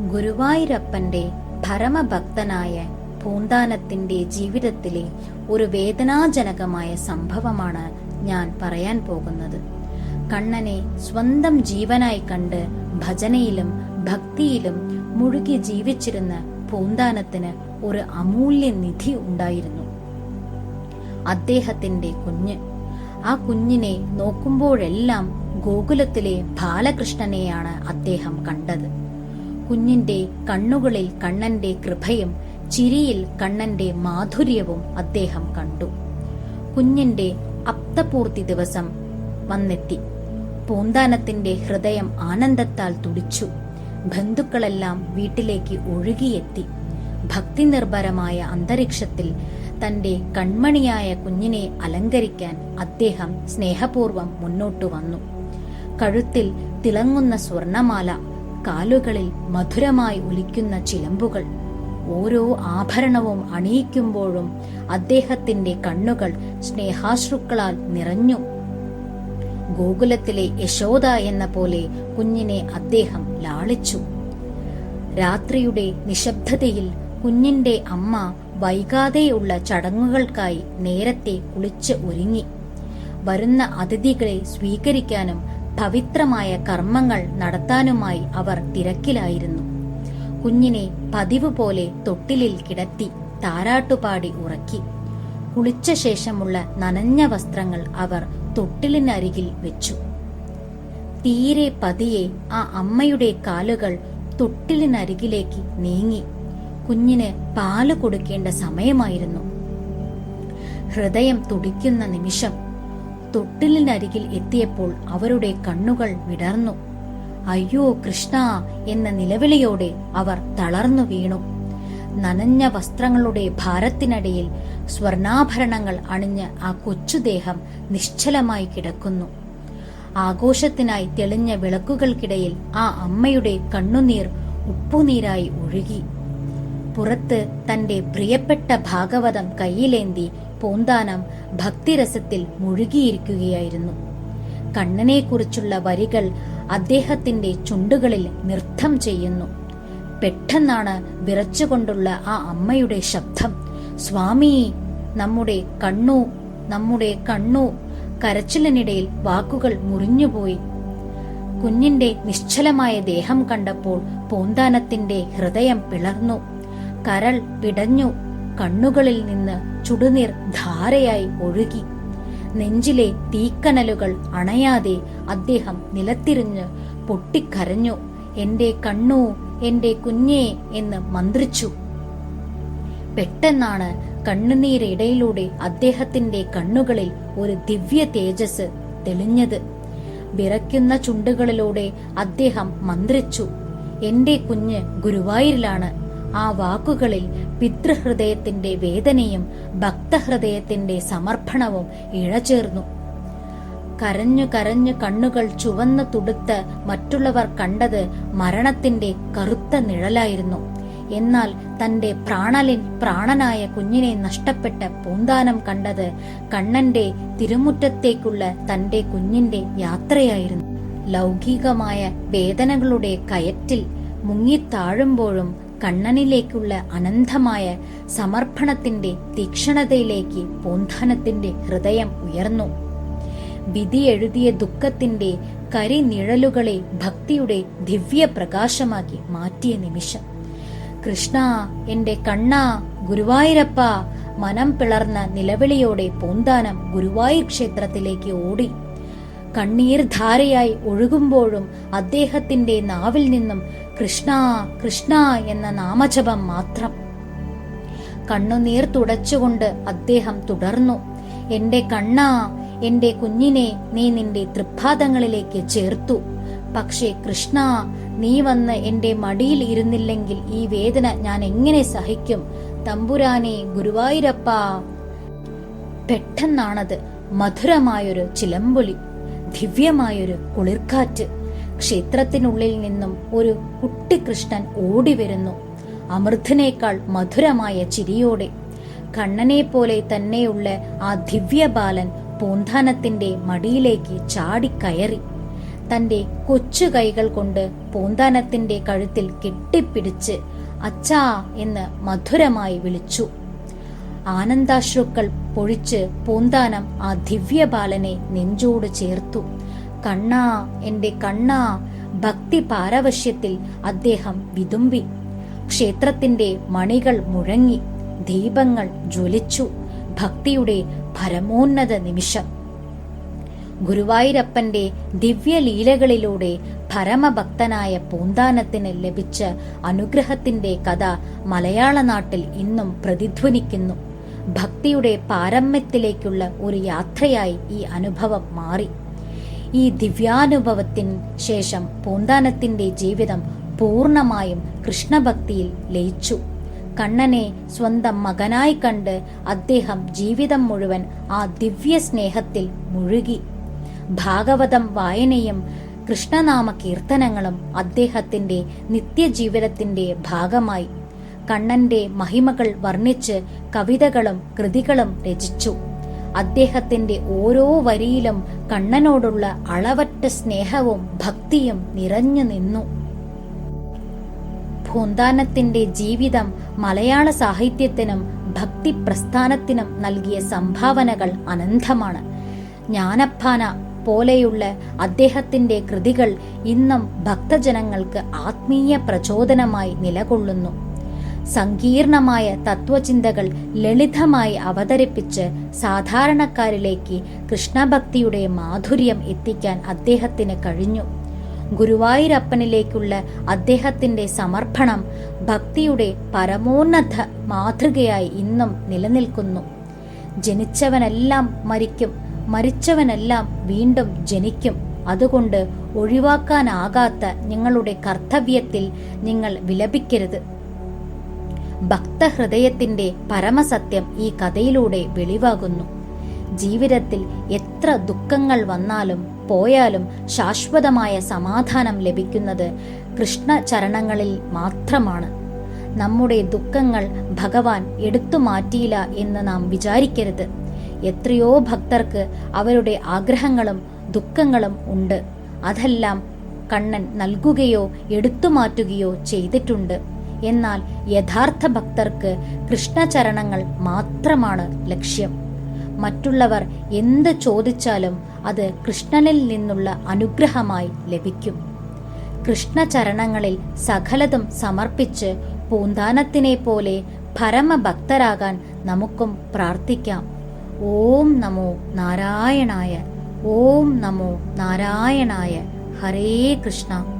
ഗുരുവായൂരപ്പന്റെ പരമഭക്തനായ പൂന്താനത്തിന്റെ ജീവിതത്തിലെ ഒരു വേദനാജനകമായ സംഭവമാണ് ഞാൻ പറയാൻ പോകുന്നത്. കണ്ണനെ സ്വന്തം ജീവനായി കണ്ട് ഭജനയിലും ഭക്തിയിലും മുഴുകി ജീവിച്ചിരുന്ന പൂന്താനത്തിന് ഒരു അമൂല്യ നിധി ഉണ്ടായിരുന്നു. അദ്ദേഹത്തിന്റെ കുഞ്ഞ്. ആ കുഞ്ഞിനെ നോക്കുമ്പോഴെല്ലാം ഗോകുലത്തിലെ ബാലകൃഷ്ണനെയാണ് അദ്ദേഹം കണ്ടത്. കുഞ്ഞിന്റെ കണ്ണുകളിൽ കണ്ണന്റെ കൃപയും ചിരിയിൽ കണ്ണന്റെ മാധുര്യവും അദ്ദേഹം കണ്ടു. കുഞ്ഞിന്റെ അപ്തപൂർത്തി ദിവസം വന്നെത്തി. പൂന്താനത്തിന്റെ ഹൃദയം ആനന്ദത്താൽ തുടിച്ചു. ബന്ധുക്കളെല്ലാം വീട്ടിലേക്ക് ഒഴുകിയെത്തി. ഭക്തി നിർഭരമായ അന്തരീക്ഷത്തിൽ തന്റെ കൺമണിയായ കുഞ്ഞിനെ അലങ്കരിക്കാൻ അദ്ദേഹം സ്നേഹപൂർവം മുന്നോട്ടു വന്നു. കഴുത്തിൽ തിളങ്ങുന്ന സ്വർണമാല കാലുകളിൽ മധുരമായി ഒലിക്കുന്ന ചിലമ്പുകൾ ഓരോ ആഭരണവും അണിയിക്കുമ്പോഴും അദ്ദേഹത്തിന്റെ കണ്ണുകൾ സ്നേഹാശ്രുക്കളാൽ നിറഞ്ഞു. ഗോകുലത്തിലെ യശോദ എന്ന പോലെ കുഞ്ഞിനെ അദ്ദേഹം ലാളിച്ചു. രാത്രിയുടെ നിശബ്ദതയിൽ കുഞ്ഞിന്റെ അമ്മ വൈകാതെയുള്ള ചടങ്ങുകൾക്കായി നേരത്തെ കുളിച്ച് ഒരുങ്ങി. വരുന്ന അതിഥികളെ സ്വീകരിക്കാനും പവിത്രമായ കർമ്മങ്ങൾ നടത്താനുമായി അവർ തിരക്കിലായിരുന്നു. കുഞ്ഞിനെ പതിവ് പോലെ തൊട്ടിലിൽ കിടത്തി താരാട്ടുപാടി ഉറക്കി. കുളിച്ച ശേഷമുള്ള നനഞ്ഞ വസ്ത്രങ്ങൾ അവർ തൊട്ടിലിനരികിൽ വെച്ചു. തീരെ പതിയെ ആ അമ്മയുടെ കാലുകൾ തൊട്ടിലിനരികിലേക്ക് നീങ്ങി. കുഞ്ഞിന് പാൽ കൊടുക്കേണ്ട സമയമായിരുന്നു. ഹൃദയം തുടിക്കുന്ന നിമിഷം തൊട്ടിലിനരികിൽ എത്തിയപ്പോൾ അവരുടെ കണ്ണുകൾ വിടർന്നു. അയ്യോ കൃഷ്ണ എന്ന നിലവിളിയോടെ അവർ തളർന്നു വീണു. നനഞ്ഞ വസ്ത്രങ്ങളുടെ ഭാരത്തിനടിയിൽ സ്വർണാഭരണങ്ങൾ അണിഞ്ഞ് ആ കൊച്ചുദേഹം നിശ്ചലമായി കിടക്കുന്നു. ആഘോഷത്തിനായി തെളിഞ്ഞ വിളക്കുകൾക്കിടയിൽ ആ അമ്മയുടെ കണ്ണുനീർ ഉപ്പുനീരായി ഒഴുകി. പുറത്ത് തന്റെ പ്രിയപ്പെട്ട ഭാഗവതം കയ്യിലേന്തി പൂന്താനം ഭക്തിരസത്തിൽ മുഴുകിയിരിക്കുകയായിരുന്നു. കണ്ണനെക്കുറിച്ചുള്ള വരികൾ അദ്ദേഹത്തിന്റെ ചുണ്ടുകളിൽ നൃത്തം ചെയ്യുന്നു. പെട്ടെന്നാണ് വിറച്ചുകൊണ്ടുള്ള ആ അമ്മയുടെ ശബ്ദം. സ്വാമി നമ്മുടെ കണ്ണു നമ്മുടെ കണ്ണു കരച്ചിലിനിടയിൽ വാക്കുകൾ മുറിഞ്ഞുപോയി. കുഞ്ഞിന്റെ നിശ്ചലമായ ദേഹം കണ്ടപ്പോൾ പൂന്താനത്തിന്റെ ഹൃദയം പിളർന്നു. കരൾ പിടഞ്ഞു കണ്ണുകളിൽ നിന്ന് ചുടുനീർ ധാരയായി ഒഴുകി. നെഞ്ചിലെ തീക്കനലുകൾ അണയാതെ അദ്ദേഹം നിലത്തിരിഞ്ഞ് പൊട്ടിക്കരഞ്ഞു. എന്റെ കണ്ണു എന്റെ കുഞ്ഞേ എന്ന് മന്ത്രിച്ചു. പെട്ടെന്നാണ് കണ്ണുനീരിടയിലൂടെ അദ്ദേഹത്തിന്റെ കണ്ണുകളിൽ ഒരു ദിവ്യ തേജസ് തെളിഞ്ഞത്. വിറയ്ക്കുന്ന ചുണ്ടുകളിലൂടെ അദ്ദേഹം മന്ത്രിച്ചു. എന്റെ കുഞ്ഞ് ഗുരുവായൂരിലാണ്. ആ വാക്കുകളിൽ പിതൃഹൃദയത്തിന്റെ വേദനയും ഭക്തഹൃദയത്തിന്റെ സമർപ്പണവും ഇഴചേർന്നു. കരഞ്ഞു കരഞ്ഞു കണ്ണുകൾ ചുവന്നു തുടുത്ത് മറ്റുള്ളവർ കണ്ടത് മരണത്തിന്റെ കറുത്ത നിഴലായിരുന്നു. എന്നാൽ തന്റെ പ്രാണലിൻ പ്രാണനായ കുഞ്ഞിനെ നഷ്ടപ്പെട്ട പൂന്താനം കണ്ടത് കണ്ണന്റെ തിരുമുറ്റത്തേക്കുള്ള തന്റെ കുഞ്ഞിന്റെ യാത്രയായിരുന്നു. ലൗകികമായ വേദനകളുടെ കയറ്റിൽ മുങ്ങിത്താഴുമ്പോഴും കണ്ണനിലേക്കുള്ള അനന്തമായ സമർപ്പണത്തിന്റെ തീക്ഷണതയിലേക്ക് പൂന്താനത്തിന്റെ ഹൃദയം ഉയർന്നു. വിധി എഴുതിയ ദുഃഖത്തിന്റെ കരിനിഴലുകളെ ഭക്തിയുടെ ദിവ്യ പ്രകാശമാക്കി മാറ്റിയ നിമിഷം. കൃഷ്ണ എന്റെ കണ്ണ ഗുരുവായൂരപ്പ മനം പിളർന്ന നിലവിളിയോടെ പൂന്താനം ഗുരുവായൂർ ക്ഷേത്രത്തിലേക്ക് ഓടി. കണ്ണീർ ധാരയായി ഒഴുകുമ്പോഴും അദ്ദേഹത്തിന്റെ നാവിൽ നിന്നും കൃഷ്ണ കൃഷ്ണ എന്ന നാമജപം മാത്രം. കണ്ണുനീർ തുടച്ചുകൊണ്ട് അദ്ദേഹം തുടർന്നു. എന്റെ കണ്ണ എന്റെ കുഞ്ഞിനെ നീ നിന്റെ തൃപ്പാദങ്ങളിലേക്ക് ചേർത്തു. പക്ഷേ കൃഷ്ണ നീ വന്ന് എന്റെ മടിയിൽ ഇരുന്നില്ലെങ്കിൽ ഈ വേദന ഞാൻ എങ്ങനെ സഹിക്കും? തമ്പുരാനെ ഗുരുവായൂരപ്പ. പെട്ടെന്നാണത് മധുരമായൊരു ചിലമ്പൊലി. ദിവ്യമായൊരു കുളിർക്കാറ്റ് ക്ഷേത്രത്തിനുള്ളിൽ നിന്നും ഒരു കുട്ടികൃഷ്ണൻ ഓടി വരുന്നു. അമൃതനേക്കാൾ മധുരമായ ചിരിയോടെ കണ്ണനെ പോലെ തന്നെയുള്ള ആ ദിവ്യബാലൻ പൂന്താനത്തിന്റെ മടിയിലേക്ക് ചാടിക്കയറി. തന്റെ കൊച്ചു കൈകൾ കൊണ്ട് പൂന്താനത്തിന്റെ കഴുത്തിൽ കെട്ടിപ്പിടിച്ച് അച്ചാ എന്ന് മധുരമായി വിളിച്ചു. ആനന്ദാശ്രുക്കൾ പൊഴിച്ച് പൂന്താനം ആ ദിവ്യബാലനെ നെഞ്ചോട് ചേർത്തു. കണ്ണാ എന്റെ കണ്ണാ ഭക്തി പാരവശ്യത്തിൽ അദ്ദേഹം വിതുമ്പി. ക്ഷേത്രത്തിന്റെ മണികൾ മുഴങ്ങി ദീപങ്ങൾ ജ്വലിച്ചു. ഭക്തിയുടെ പരമോന്നത നിമിഷം. ഗുരുവായൂരപ്പന്റെ ദിവ്യലീലകളിലൂടെ പരമഭക്തനായ പൂന്താനത്തിന് ലഭിച്ച അനുഗ്രഹത്തിന്റെ കഥ മലയാള നാട്ടിൽ ഇന്നും പ്രതിധ്വനിക്കുന്നു. ഭക്തിയുടെ പാരമ്യത്തിലേക്കുള്ള ഒരു യാത്രയായി ഈ അനുഭവം മാറി. ഈ ദിവ്യാനുഭവത്തിന് ശേഷം പൂന്താനത്തിന്റെ ജീവിതം പൂർണമായും കൃഷ്ണഭക്തിയിൽ ലയിച്ചു. കണ്ണനെ സ്വന്തം മകനായി കണ്ട് അദ്ദേഹം ജീവിതം മുഴുവൻ ആ ദിവ്യ സ്നേഹത്തിൽ മുഴുകി. ഭാഗവതം വായനയും കൃഷ്ണനാമ കീർത്തനങ്ങളും അദ്ദേഹത്തിന്റെ നിത്യജീവിതത്തിന്റെ ഭാഗമായി. കണ്ണന്റെ മഹിമകൾ വർണിച്ച് കവിതകളും കൃതികളും രചിച്ചു. അദ്ദേഹത്തിന്റെ ഓരോ വരിയിലും കണ്ണനോടുള്ള അളവറ്റ സ്നേഹവും ഭക്തിയും നിറഞ്ഞു നിന്നു. പൂന്താനത്തിന്റെ ജീവിതം മലയാള സാഹിത്യത്തിനും ഭക്തി പ്രസ്ഥാനത്തിനും നൽകിയ സംഭാവനകൾ അനന്തമാണ്. ജ്ഞാനപ്പാന പോലെയുള്ള അദ്ദേഹത്തിന്റെ കൃതികൾ ഇന്നും ഭക്തജനങ്ങൾക്ക് ആത്മീയ പ്രചോദനമായി നിലകൊള്ളുന്നു. സങ്കീർണമായ തത്വചിന്തകൾ ലളിതമായി അവതരിപ്പിച്ച് സാധാരണക്കാരിലേക്ക് കൃഷ്ണഭക്തിയുടെ മാധുര്യം എത്തിക്കാൻ അദ്ദേഹത്തിന് കഴിഞ്ഞു. ഗുരുവായൂരപ്പനിലേക്കുള്ള അദ്ദേഹത്തിന്റെ സമർപ്പണം ഭക്തിയുടെ പരമോന്നത മാതൃകയായി ഇന്നും നിലനിൽക്കുന്നു. ജനിച്ചവനെല്ലാം മരിക്കും മരിച്ചവനെല്ലാം വീണ്ടും ജനിക്കും. അതുകൊണ്ട് ഒഴിവാക്കാനാകാത്ത നിങ്ങളുടെ കർത്തവ്യത്തിൽ നിങ്ങൾ വിലപിക്കരുത്. ഭക്തഹൃദയത്തിന്റെ പരമസത്യം ഈ കഥയിലൂടെ വെളിവാകുന്നു. ജീവിതത്തിൽ എത്ര ദുഃഖങ്ങൾ വന്നാലും പോയാലും ശാശ്വതമായ സമാധാനം ലഭിക്കുന്നത് കൃഷ്ണചരണങ്ങളിൽ മാത്രമാണ്. നമ്മുടെ ദുഃഖങ്ങൾ ഭഗവാൻ എടുത്തു മാറ്റിയില്ല എന്ന് നാം വിചാരിക്കരുത്. എത്രയോ ഭക്തർക്ക് അവരുടെ ആഗ്രഹങ്ങളും ദുഃഖങ്ങളും ഉണ്ട്. അതെല്ലാം കണ്ണൻ നൽകുകയോ എടുത്തു മാറ്റുകയോ ചെയ്തിട്ടുണ്ട്. എന്നാൽ യഥാർത്ഥ ഭക്തർക്ക് കൃഷ്ണചരണങ്ങൾ മാത്രമാണ് ലക്ഷ്യം. മറ്റുള്ളവർ എന്ത് ചോദിച്ചാലും അത് കൃഷ്ണനിൽ നിന്നുള്ള അനുഗ്രഹമായി ലഭിക്കും. കൃഷ്ണചരണങ്ങളിൽ സകലതും സമർപ്പിച്ച് പൂന്താനത്തിനെ പോലെ പരമഭക്തരാകാൻ നമുക്കും പ്രാർത്ഥിക്കാം. ഓം നമോ നാരായണായ ഓം നമോ നാരായണായ ഹരേ കൃഷ്ണ.